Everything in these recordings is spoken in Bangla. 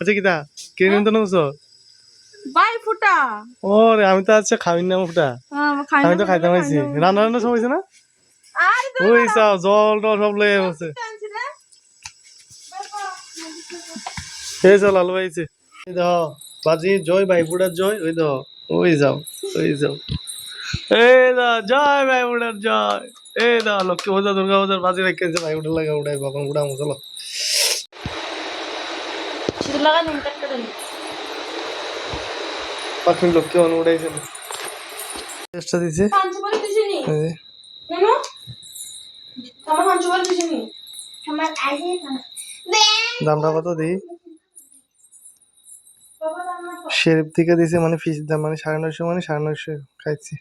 আচ্ছা কিতা কে নিমন্ত্রণ করছ? বাই ফুটা। ও রে আমি তো আজকে খাবি না ফুটা। খাই আমি তো খাইতে পাইছি রান্না রান্না সব হয়েছে না? ওই চাও জল টল সব টানছি রে এই চল আলু পাইছে এই দেখো বাজি জয় ভাই বুড়ার জয় ওই দেখো ওই যাও ওই যাও এই দা জয় ভাই বুড়ার জয়। এই দা লক্ষ্মী পূজা দুর্গা পূজার বাজি রেখেছে ভাই বুড়ার লাগে উড়াই বাখন উড়ামো চলো। পাখি লক্ষ্মী বান উড়াইছে। চেষ্টা দিছে। দামটা কত দিই? শেরিফ থেকে দিছে মানে ফিস দাম মানে সাড়ে নয়শো মানে সাড়ে নয়শো খাইছি।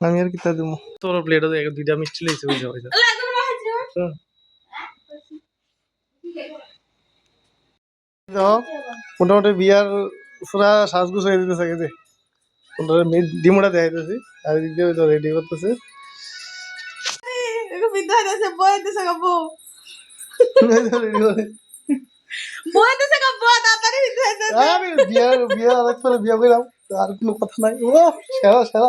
আমি আর কিতা দেবো। তোর প্লেটে তো দুইটা মিষ্টি লেগেছে ওই সবাই মোটামুটি বিয়ার পুরা সাজগুজ হয়ে দিতেছে যে। মোটামুটি ডিমোটা দেখাই দিতেছি আর এদিক দিয়ে তো রেডি করতেছে। বিয়া বিয়া বিয়া করলাম আর কোনো কথা নাই। ও সেরা সেরা।